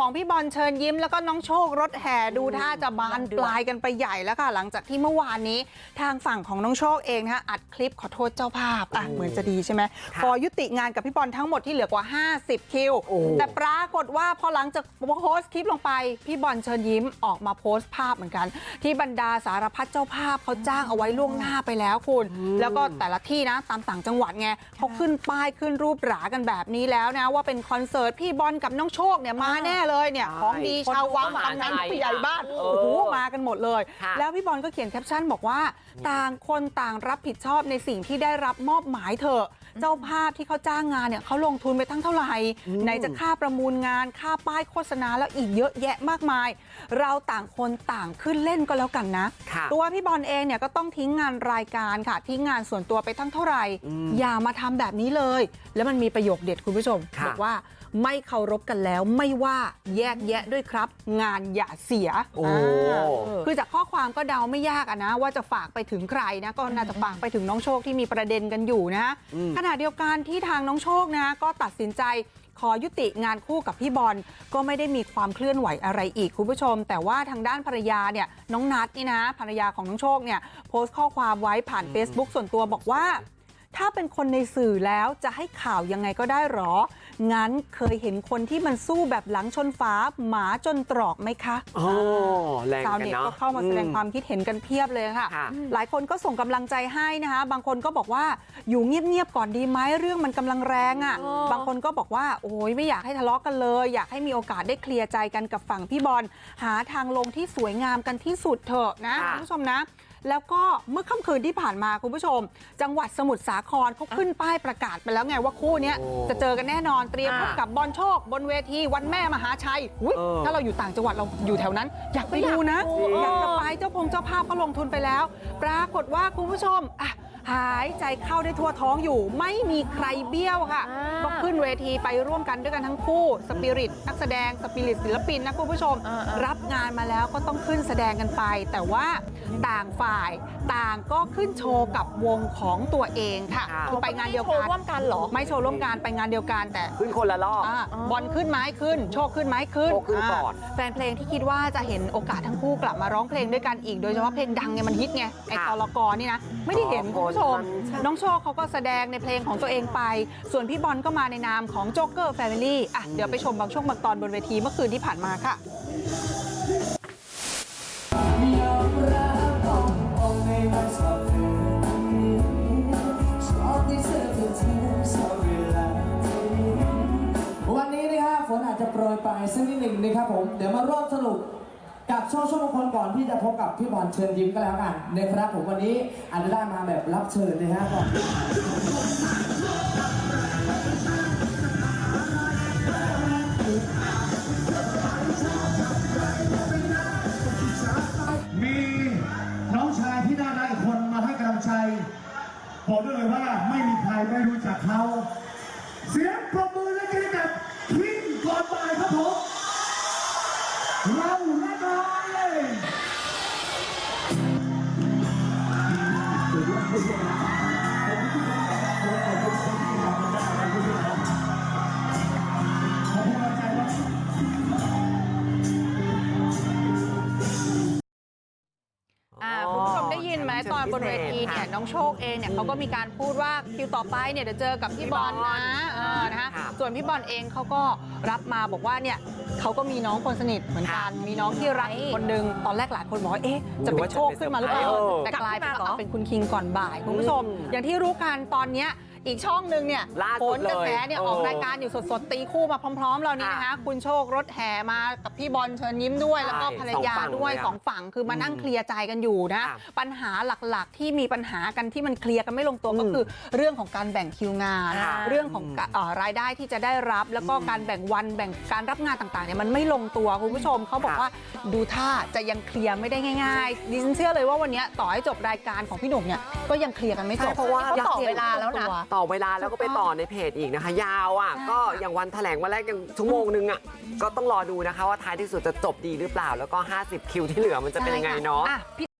ของพี่บอลเชิญยิ้มแล้วก็น้องโชครถแห่ดูท่าจะบานปลายกันไปใหญ่แล้วค่ะหลังจากที่เมื่อวานนี้ทางฝั่งของน้องโชคเองนะคะอัดคลิปขอโทษเจ้าภาพอะเหมือนจะดีใช่ไหมค่ะขอยุติงานกับพี่บอลทั้งหมดที่เหลือกว่า 50 คิวโอ้แต่ปรากฏว่าพอหลังจากโพสต์คลิปลงไป พี่บอลเชิญยิ้มออกมาโพสต์ภาพเหมือนกัน ที่บรรดาสารพัดเจ้าภาพเขาจ้างเอาไว้ล่วงหน้าไปแล้วคุณ แล้วก็แต่ละที่นะตามต่างจังหวัดไงเขาขึ้นป้ายขึ้นรูปหรากันแบบนี้แล้วนะว่าเป็นคอนเสิร์ตพี่บอลกับน้องโชคเนี่ยมาแน่เลยเนี่ยใช่ของดีชาววังคนกำนันมหาชัยผู้ใหญ่บ้านเออโอ้โหมากันหมดเลยค่ะแล้วพี่บอลก็เขียนแคปชั่นบอกว่าต่างคนต่างรับผิดชอบในสิ่งที่ได้รับมอบหมายเถอะ เจ้าภาพที่เขาจ้างงานเนี่ยเขาลงทุนไปทั้งเท่าไหร่ไหนจะค่าประมูลงานค่าป้ายโฆษณาแล้วอีกเยอะแยะมากมาย เราต่างคนต่างขึ้นเล่นก็แล้วกันนะค่ะตัวพี่บอลเองเนี่ยก็ต้องทิ้งงานรายการค่ะทิ้งงานส่วนตัวไปทั้งเท่าไหร่อืมอย่ามาทำแบบนี้เลย แล้วมันมีประโยคเด็ดคุณผู้ชมค่ะบอกว่าไม่เคารพกันแล้วไม่ว่าแยกแยะด้วยครับ งานอย่าเสียโอ้อ่าคือจากข้อความก็เดาไม่ยากอะนะ ว่าจะฝากไปถึงใครนะก็น่าจะฝากไปถึงน้องโชคที่มีประเด็นกันอยู่นะอืมขณะเดียวกันที่ทางน้องโชคนะก็ตัดสินใจขอยุติงานคู่กับพี่บอลก็ไม่ได้มีความเคลื่อนไหวอะไรอีกคุณผู้ชม แต่ว่าทางด้านภรรยาเนี่ยน้องนัทนี่นะภรรยาของน้องโชคเนี่ยโพสต์ข้อความไว้ผ่าน Facebook ส่วนตัวบอกว่า ถ้าเป็นคนในสื่อแล้วจะให้ข่าวยังไงก็ได้หรองั้นเคยเห็นคนที่มันสู้แบบหลังชนฝาหมาจนตรอกไหมคะโอ้แรงชาวกันเน็ตเนาะก็เข้ามาแสดงความคิดเห็นกันเพียบเลยค่ะค่ะหลายคนก็ส่งกำลังใจให้นะคะ บางคนก็บอกว่าอยู่เงียบๆก่อนดีไหมเรื่องมันกำลังแรงอะ่ะบางคนก็บอกว่าโอ้ยไม่อยากให้ทะเลาะกันเลย อยากให้มีโอกาสได้เคลียร์ใจกันกับฝั่งพี่บอลหาทางลงที่สวยงามกันที่สุดเถอะนะค่ะคุณผู้ชมนะ แล้วก็เมื่อค่ำคืนที่ผ่านมาคุณผู้ชม จังหวัดสมุทรสาครเขาขึ้นป้ายประกาศไปแล้วไงว่าคู่เนี้ยโอ้จะเจอกันแน่นอนเตรียมพบค่ะกับบอลโชค บนเวทีวันแม่มหาชัยอุ๊ยเออถ้าเราอยู่ต่างจังหวัดเราอยู่แถวนั้น อยากไปดูนะจริงอยากจะไปเจ้าพงเจ้าภาพเขาลงทุนไปแล้ว ปรากฏว่าคุณผู้ชมอะ หายใจเข้าได้ทั่วท้องอยู่ ไม่มีใครเบี้ยวค่ะอ่าก็ขึ้นเวทีไปร่วมกันด้วยกันทั้งคู่สปิริตนักแสดงสปิริตศิลปินนะคุณผู้ชมอ่าๆรับงานมาแล้วก็ต้องขึ้นแสดงกันไป แต่ว่าต่างฝ่ายต่างก็ขึ้นโชว์กับวงของตัวเองค่ะค่ะคือไปงานเดียวโชกัว์นร่วมกันเหรอไม่โชว์ร่วมกันไปงานเดียวกันแต่ขึ้นคนละรอบอ่าอ๋อบอลขึ้นไม้ขึ้น โชคขึ้นไม้ขึ้นโชคขึ้นก่อนาแฟนเพลงที่คิดว่าจะเห็นโอกาสทั้งคู่กลับมาร้องเพลงด้วยกันอีกโดยเฉพาะเพลงดังเนี่ยมันฮิตไงไอ้ค่ะตลกรนี่นะไม่ได้เห็นอ๋อคุณผู้ชมมันน้องโชคเขาก็แสดงในเพลงของตัวเองไป ส่วนพี่บอลก็มาในนามของโจ๊กเกอร์แฟมิลี่อะเดี๋ยวไปชมบางช่วงบางตอนบนเวทีเมื่อคืนที่ผ่านมาค่ะวันนี้นะครับฝนอาจจะโปรยปลายสักนิดหนึ่งนะครับผม เดี๋ยวมาร่วมสนุก กับช่วงช่วงมงคลก่อนที่จะพบกับพี่บอลเชิญยิ้มก็แล้วกันนะครับผมวันนี้อาจจะได้มาแบบรับเชิญนะฮะก่อนมีน้องชายที่น่ารักอีกคนมาให้กำลังใจ บอกได้เลยว่าไม่มีใครไม่รู้จักเขา เสียง คุณผู้ชมได้ยินไหมแขกตอนพิบนเวศษทีเนี่ยค่ะน้องโชคเองเนี่ยเขาก็มีการพูดว่าคิวต่อไปเนี่ยเดี๋ยวเจอกับพี่บอลนะเออนะคะค่ะส่วนพี่บอลเองเขาก็รับมาบอกว่าเนี่ย เขาก็มีน้องคนสนิทเหมือนกัน มีน้องที่รักอีกคนนึงตอนแรกหลายคนบอกว่าเอ๊ะจะเป็นโชคขึ้นมาหรือเปล่าเออแต่กลายเป็นกลับขึ้นมาเหรอว่าเป็นคุณคิงก่อนบ่ายคุณผู้ชมอืมอย่างที่รู้กันตอนเนี้ย อีกช่องหนึ่งเนี่ยล่าโหสุนดกระแสเลยเนี่ยเออออกรายการอยู่สดๆตีคู่มาพร้อมๆเรานี่นะคะคุณโชครถแห่มากับพี่บอลเชิญยิ้มด้วยแล้วก็ใช่ภรรยาสองฝั่งด้วยเลยอะสองฝั่งคือมานั่งเคลียร์ใจกันอยู่นะค่ะปัญหาหลักๆที่มีปัญหากันที่มันเคลียร์กันไม่ลงตัวอืมก็คือเรื่องของการแบ่งคิวงานค่ะเรื่องของกะเอ่อรายได้ที่จะได้รับแล้วก็การแบ่งวันแบ่งการรับงานต่างๆเนี่ยมันไม่ลงตัวคุณผู้ชมเขาบอกค่ะว่าดูท่าจะยังเคลียร์ไม่ได้ง่ายๆดิฉันเชื่อเลยว่าวันนี้ต่อให้จบรายการของพี่หนุ่มเนี่ยก็ยังเคลียร์กันไม่จบใช่เพราะว่ายังต่อคยร์เวลาแล้วนะไม่งตัต่อเวลาแล้วก็ไปต่อในเพจอีกนะคะ ยาวอะใช่ก็อย่างวันแถลงวันแรกยังชั่วโมงนึงอะก็ต้องรอดูนะคะว่าท้ายที่สุดจะจบดีหรือเปล่า แล้วก็ 50 คิวที่เหลือมันจะเป็นยังไงเนาะอ่พี่